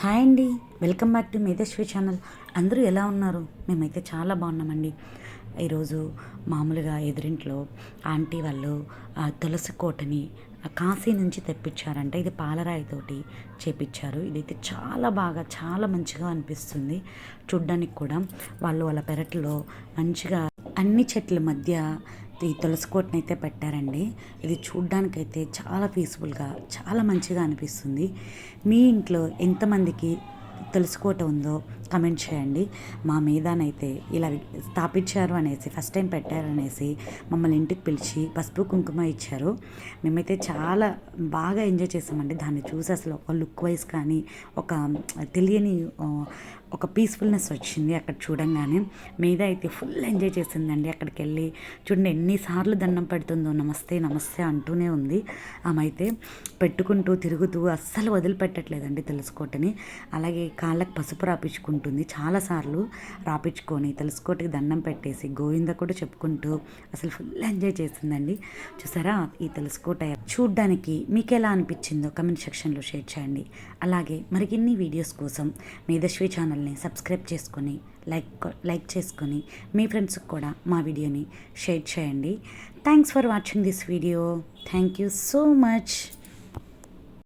Hi అండి. Welcome back to Medhasvi channel. అందరూ ఎలా ఉన్నారు? మేమైతే చాలా బాగున్నామండి. ఈరోజు మామూలుగా ఎదురింట్లో ఆంటీ వాళ్ళు తులసి కోటని కాశీ నుంచి తెప్పించారంట. ఇది పాలరాయితోటి చేపించారు. ఇదైతే చాలా బాగా చాలా మంచిగా అనిపిస్తుంది. చూడ్డానికి కూడా వాళ్ళు వాళ్ళ పెరట్లో మంచిగా అన్ని చెట్ల మధ్య ఈ తులసి కోటని అయితే పెట్టారండి. ఇది చూడ్డానికైతే చాలా పీస్ఫుల్గా చాలా మంచిగా అనిపిస్తుంది. మీ ఇంట్లో ఎంతమందికి తులసి కోట ఉందో కమెంట్ చేయండి. మా మీదనైతే ఇలా స్థాపించారు అనేసి ఫస్ట్ టైం పెట్టారనేసి మమ్మల్ని ఇంటికి పిలిచి పసుపు కుంకుమ ఇచ్చారు. మేమైతే చాలా బాగా ఎంజాయ్ చేసామండి. దాన్ని చూసి అసలు ఒక లుక్ వైజ్ కానీ ఒక తెలియని ఒక పీస్ఫుల్నెస్ వచ్చింది అక్కడ చూడంగానే. మీద అయితే ఫుల్ ఎంజాయ్ చేసిందండి అక్కడికి వెళ్ళి చూడండి ఎన్నిసార్లు దండం పెడుతుందో నమస్తే నమస్తే అంటూనే ఉంది. ఆమె అయితే పెట్టుకుంటూ తిరుగుతూ అస్సలు వదిలిపెట్టట్లేదండి తెలుసుకోటని. అలాగే కాళ్ళకి పసుపు రాపించుకుంటుంది చాలాసార్లు. రాపించుకొని తెలుసుకోటికి దండం పెట్టేసి గోవింద కూడా చెప్పుకుంటూ అసలు ఫుల్ ఎంజాయ్ చేసిందండి. చూసారా ఈ తెలుసుకోట చూడ్డానికి మీకు ఎలా అనిపించిందో కమెంట్ సెక్షన్లో షేర్ చేయండి. అలాగే మరిన్ని వీడియోస్ కోసం మేధశ్రీ ఛానల్ని సబ్స్క్రైబ్ చేసుకొని లైక్ లైక్ చేసుకొని మీ ఫ్రెండ్స్కి కూడా మా వీడియోని షేర్ చేయండి. Thanks for watching this video. Thank you so much.